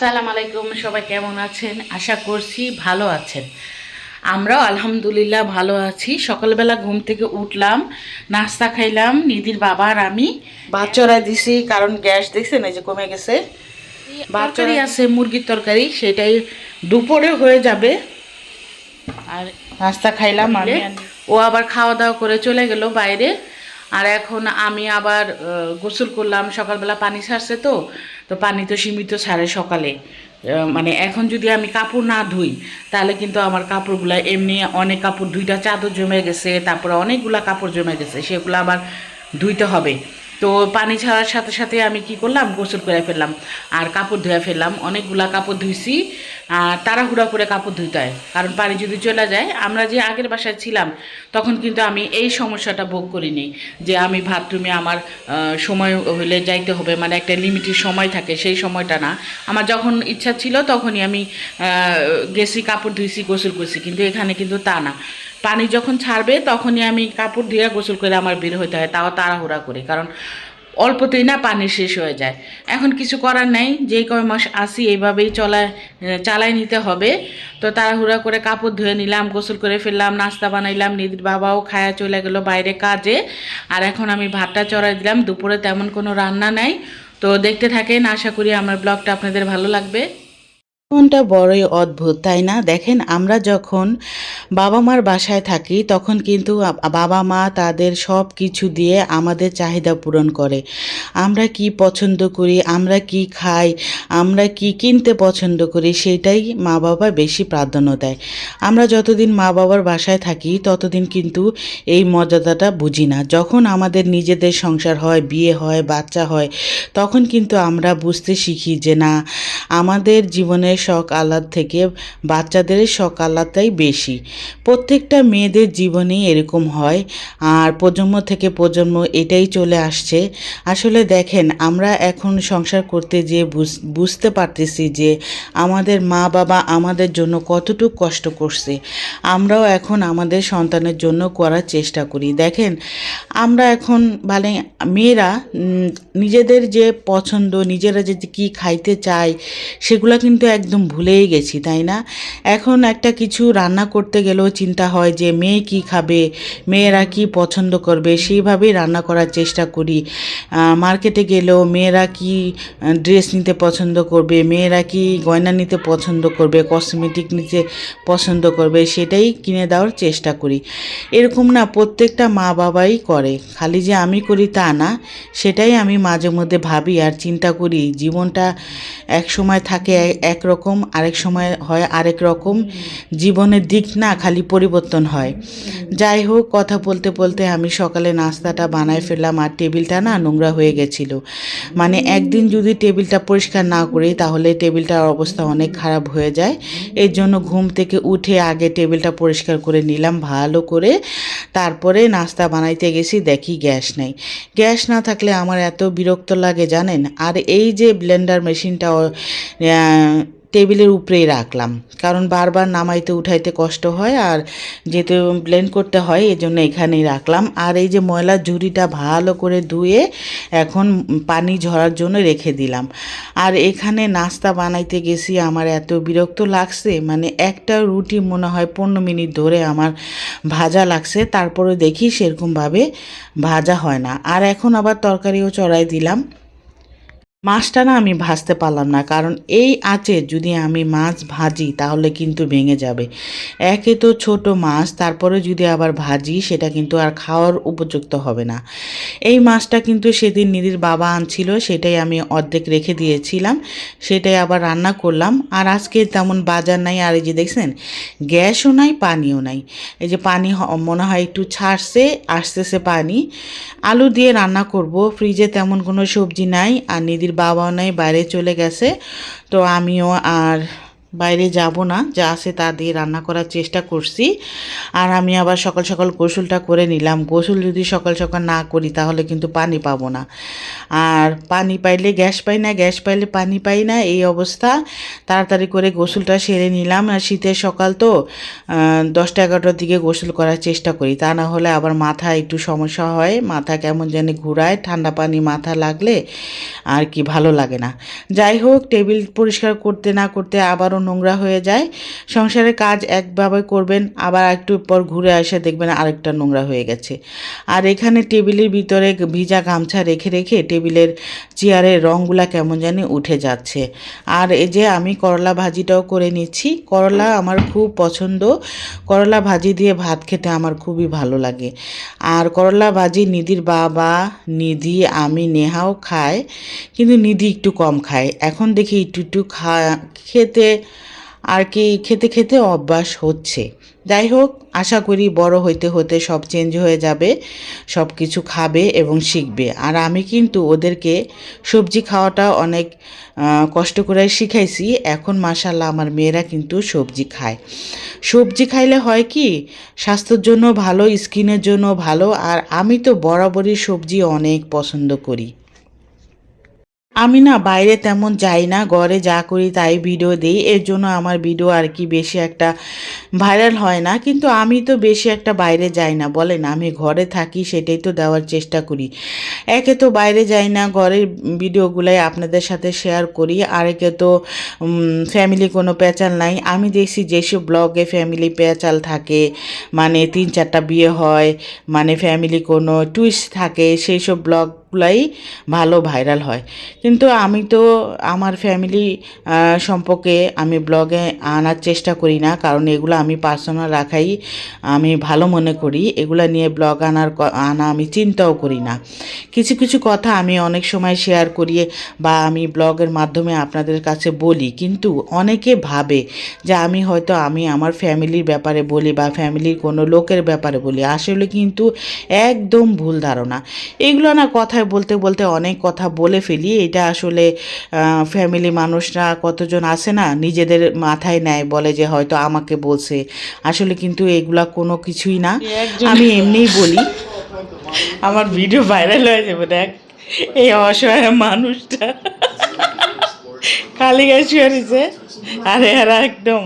সালাম আলাইকুম সবাই কেমন আছেন? আশা করছি ভালো আছেন। আমরাও আলহামদুলিল্লাহ ভালো আছি। সকালবেলা ঘুম থেকে উঠলাম নাস্তা খাইলাম নিধির বাবা আর আমি। চড়াই দিছি কারণ গ্যাস দেখছেন এই যে কমে গেছে। তরকারি আছে মুরগির তরকারি সেটাই দুপুরে হয়ে যাবে। আর নাস্তা খাইলাম আমি। ও আবার খাওয়া দাওয়া করে চলে গেল বাইরে। আর এখন আমি আবার গোসল করলাম, সকালবেলা পানি সারছে তো তো পানি তো সীমিত সারে সকালে। মানে এখন যদি আমি কাপড় না ধুই, তাহলে কিন্তু আমার কাপড়গুলো এমনি অনেক কাপড়, দুইটা চাদর জমে গেছে, তারপরে অনেকগুলা কাপড় জমে গেছে, সেগুলো আবার ধুইতে হবে। তো পানি ছাড়ার সাথে সাথে আমি কি করলাম, গোসল করে ফেললাম। আর কাপড় ধুয়ে ফেললাম। অনেকগুলা কাপড় ধুইছি, আর তাড়াহুড়া করে কাপড় ধুইতে হয়। কারণ পানি যদি চলে যায়, আমরা যে আগের বাসায় ছিলাম, তখন কিন্তু আমি এই সমস্যাটা ভোগ করিনি যে আমি বাথরুমে আমার সময় হলে যাইতে হবে। মানে একটা লিমিটেড সময় থাকে, সেই সময়টা না। আমার যখন ইচ্ছা ছিল, তখনই আমি গেছি, কাপড় ধুইছি, গোসল করছি। কিন্তু এখানে কিন্তু তা না। পানি যখন ছাড়বে, তখনই আমি কাপড় ধুয়ে গোসল করে আমার বের হতে হয়, তাও তাড়াহুড়া করে। কারণ অল্পতেই না পানি শেষ হয়ে যায়। এখন কিছু করার নেই, যেই কয় মাস আসি এইভাবেই চলায় চালাই নিতে হবে। তো তাড়াহুড়া করে কাপড় ধুয়ে নিলাম, গোসল করে ফেললাম, নাস্তা বানাইলাম নিদির বাবাও খায়া চলে গেল বাইরে কাজে। আর এখন আমি ভাতটা চড়াই দিলাম, দুপুরে তেমন কোনো রান্না নাই। তো দেখতে থাকেন, আশা করি আমার ব্লগটা আপনাদের ভালো লাগবে। জীবনটা বড়ই অদ্ভুত, তাই না? দেখেন, আমরা যখন বাবা মার বাসায় থাকি, তখন কিন্তু বাবা মা তাদের সব কিছু দিয়ে আমাদের চাহিদা পূরণ করে। আমরা কি পছন্দ করি, আমরা কি খাই, আমরা কি কিনতে পছন্দ করি, সেটাই মা বাবা বেশি প্রাধান্য দেয়। আমরা যতদিন মা বাবার বাসায় থাকি, ততদিন কিন্তু এই মর্যাদাটা বুঝি না। যখন আমাদের নিজেদের সংসার হয়, বিয়ে হয়, বাচ্চা হয়, তখন কিন্তু আমরা বুঝতে শিখি যে না, আমাদের জীবনের শখ আহ্লাদ থেকে বাচ্চাদের শখ আহ্লাদটাই বেশি। প্রত্যেকটা মেয়েদের জীবনেই এরকম হয়। আর প্রজন্ম থেকে প্রজন্ম এটাই চলে আসছে। আসলে দেখেন, আমরা এখন সংসার করতে বুঝ- বুঝতে পারতেছি যে আমাদের মা বাবা আমাদের জন্য কতটুকু কষ্ট করছে। আমরাও এখন আমাদের সন্তানের জন্য করার চেষ্টা করি। দেখেন, আমরা এখন মানে মেয়েরা নিজেদের যে পছন্দ, নিজেরা যে কি খাইতে চায়, সেগুলো কিন্তু একদম ভুলেই গেছি, তাই না? এখন একটা কিছু রান্না করতে গেলেও চিন্তা হয় যে মেয়ে কি খাবে, মেয়েরা কি পছন্দ করবে, সেইভাবেই রান্না করার চেষ্টা করি। মার্কেটে গেলেও মেয়েরা কি ড্রেস নিতে পছন্দ করবে, মেয়েরা কি গয়না নিতে পছন্দ করবে কসমেটিক নিতে পছন্দ করবে, সেটাই কিনে দেওয়ার চেষ্টা করি। এরকম না, প্রত্যেকটা মা বাবাই করে। খালি যে আমি করি তা না, সেটাই আমি মাঝে মধ্যে ভাবি আর চিন্তা করি। জীবনটা এক সময় থাকে একরকম আরেক সময় হয় আরেক রকম। জীবনের দিক না খালি পরিবর্তন হয়। যাই হোক, কথা বলতে বলতে আমি সকালে নাস্তাটা বানায় ফেললাম আর টেবিলটা না নোংরা হয়ে গেছিল। মানে একদিন যদি টেবিলটা পরিষ্কার না করি, তাহলে টেবিলটার অবস্থা অনেক খারাপ হয়ে যায়। এর জন্য ঘুম থেকে উঠে আগে টেবিলটা পরিষ্কার করে নিলাম ভালো করে। তারপরে নাস্তা বানাইতে গেছি, দেখি গ্যাস নেই। গ্যাস না থাকলে আমার এত বিরক্ত লাগে, জানেন? আর এই যে ব্লেন্ডার মেশিনটা টেবিলের উপরেই রাখলাম। কারণ বারবার নামাইতে উঠাইতে কষ্ট হয় আর যেহেতু ব্লেন্ড করতে হয় এই জন্য এখানেই রাখলাম। আর এই যে ময়লার ঝুড়িটা ভালো করে ধুয়ে এখন পানি ঝরার জন্য রেখে দিলাম। আর এখানে নাস্তা বানাইতে গেছি, আমার এত বিরক্ত লাগছে। মানে একটা রুটি মনে হয় পনেরো মিনিট ধরে আমার ভাজা লাগছে, তারপরে দেখি সেরকমভাবে ভাজা হয় না। আর এখন আবার তরকারিও চড়াই দিলাম। মাছটা না আমি ভাজতে পারলাম না, কারণ এই আঁচে যদি আমি মাছ ভাজি তাহলে কিন্তু ভেঙে যাবে। একে তো ছোট মাছ, তারপরে যদি আবার ভাজি সেটা কিন্তু আর খাওয়ার উপযুক্ত হবে না। এই মাছটা কিন্তু সেদিন নিধির বাবা আনছিল, সেটাই আমি অর্ধেক রেখে দিয়েছিলাম, সেটাই আবার রান্না করলাম। আর আজকে তেমন বাজার নাই, আর এই যে দেখছেন, গ্যাসও নাই, পানিও নাই। এই যে পানি মনে হয় একটু ছাড়ছে, আসতেছে পানি। আলু দিয়ে রান্না করব, ফ্রিজে তেমন কোনো সবজি নাই, আর নিদির বাবাও নাই বাইরে চলে গেছে। তো আমিও আর বাইরে যাব না, যা আছে তা দিয়ে রান্না করার চেষ্টা করছি। আর আমি আবার সকাল সকাল গোসলটা করে নিলাম। গোসল যদি সকাল সকাল না করি তাহলে কিন্তু পানি পাবো না। আর পানি পাইলে গ্যাস পাই না, গ্যাস পাইলে পানি পাই না, এই অবস্থা। তাড়াতাড়ি করে গোসলটা সেরে নিলাম। আর শীতের সকাল তো দশটা এগারোটার দিকে গোসল করার চেষ্টা করি। তা না হলে আবার মাথা একটু সমস্যা হয়, মাথা কেমন জানি ঘুরায়, ঠান্ডা পানি মাথা লাগলে আর কি ভালো লাগে না। যাই হোক, টেবিল পরিষ্কার করতে না করতে আবারও নোংরা হয়ে যায়। সংসারের কাজ একভাবে করবেন, আবার একটু পর ঘুরে এসে দেখবেন আরেকটা নোংরা হয়ে গেছে। আর এখানে টেবিলের ভিতরে ভিজা গামছা রেখে রেখে টেবিলের চেয়ারের রঙগুলা কেমন জানি উঠে যাচ্ছে। আর এই যে আমি করলা ভাজিটাও করে নিচ্ছি। করলা আমার খুব পছন্দ। করলা ভাজি দিয়ে ভাত খেতে আমার খুবই ভালো লাগে। আর করলা ভাজি নিধির বাবা, নিধি, আমি, নেহাও খায়, কিন্তু নিধি একটু কম খায়। এখন দেখি একটু একটু খা, খেতে আর কি খেতে খেতে অভ্যাস হচ্ছে। যাই হোক, আশা করি বড় হইতে হতে সব চেঞ্জ হয়ে যাবে সব কিছু খাবে এবং শিখবে। আর আমি কিন্তু ওদেরকে সবজি খাওয়াটা অনেক কষ্ট করে শিখাইছি। এখন মাসাল্লাহ আমার মেয়েরা কিন্তু সবজি খায়। সবজি খাইলে হয় কি, স্বাস্থ্যের জন্য ভালো, স্কিনের জন্য ভালো। আর আমি তো বরাবরই সবজি অনেক পছন্দ করি। আমি না বাইরে তেমন যাই না, ঘরে যা করি তাই ভিডিও দিই। এর জন্য আমার ভিডিও আর কি বেশি একটা ভাইরাল হয় না। কিন্তু আমি তো বেশি একটা বাইরে যাই না, বলেন। আমি ঘরে থাকি, সেটাই তো দেওয়ার চেষ্টা করি। একে তো বাইরে যাই না, ঘরের ভিডিওগুলাই আপনাদের সাথে শেয়ার করি। আর একে তো ফ্যামিলি কোনো পেঁচাল নাই। আমি দেখছি যেসব ব্লগে ফ্যামিলি পেঁচাল থাকে মানে তিন চারটা বিয়ে হয় মানে ফ্যামিলি কোনো টুইস্ট থাকে সেই সব ব্লগগুলাই ভালো ভাইরাল হয়। কিন্তু আমি তো আমার ফ্যামিলি সম্পর্কে আমি ব্লগে আনার চেষ্টা করি না। কারণ এগুলো আমি পার্সোনাল রাখাই আমি ভালো মনে করি। এগুলো নিয়ে ব্লগ আনার আনা আমি চিন্তাও করি না। কিছু কিছু কথা আমি অনেক সময় শেয়ার করি বা আমি ব্লগের মাধ্যমে আপনাদের কাছে বলি। কিন্তু অনেকে ভাবে যে আমি হয়তো আমি আমার ফ্যামিলির ব্যাপারে বলি বা ফ্যামিলির কোনো লোকের ব্যাপারে বলি। আসলে কিন্তু একদম ভুল ধারণা। এগুলো না কথায় বলতে বলতে অনেক কথা বলে ফেলি। এটা আসলে ফ্যামিলি মানুষরা কতজন আছে না নিজেদের মাথায় নেয় বলে যে হয়তো আমাকে বলছে। আসলে কিন্তু এগুলা কোনো কিছুই না। আমি এমনিই বলি আমার ভিডিও ভাইরাল হয়ে যাবে দেখ। এই অসহায় মানুষটা। খালি গায়ে শুয়ে রয়েছে। আরে এরা একদম।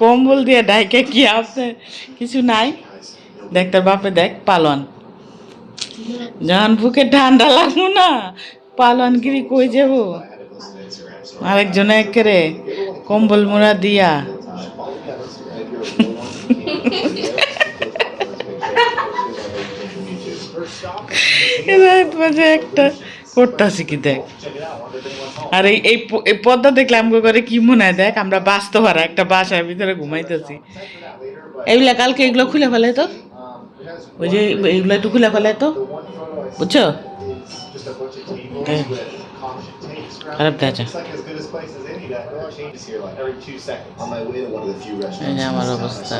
কম্বল দিয়ে ডাইকে কি আছে কিছু নাই? দেখ তার বাপে দেখ পালন যখন বুকে ঠান্ডা লাগবো না। পালন গিরি কই যাব? আরেকজনে একেরে কম্বল মোড়া দিয়া। একটা করতেছি কি দেখ। আর এই এই পদ্মা দেখলে আমাকে করে কি মনে হয় দেখ? আমরা বাস্তবারা একটা বাসার ভিতরে ঘুমাইতেছি। এইগুলা কালকে এগুলো খুলে ফেলে তো। ওই যে এইগুলো একটু খুলে ফেলে তো বুঝছ. খারাপ দেখা আমার অবস্থা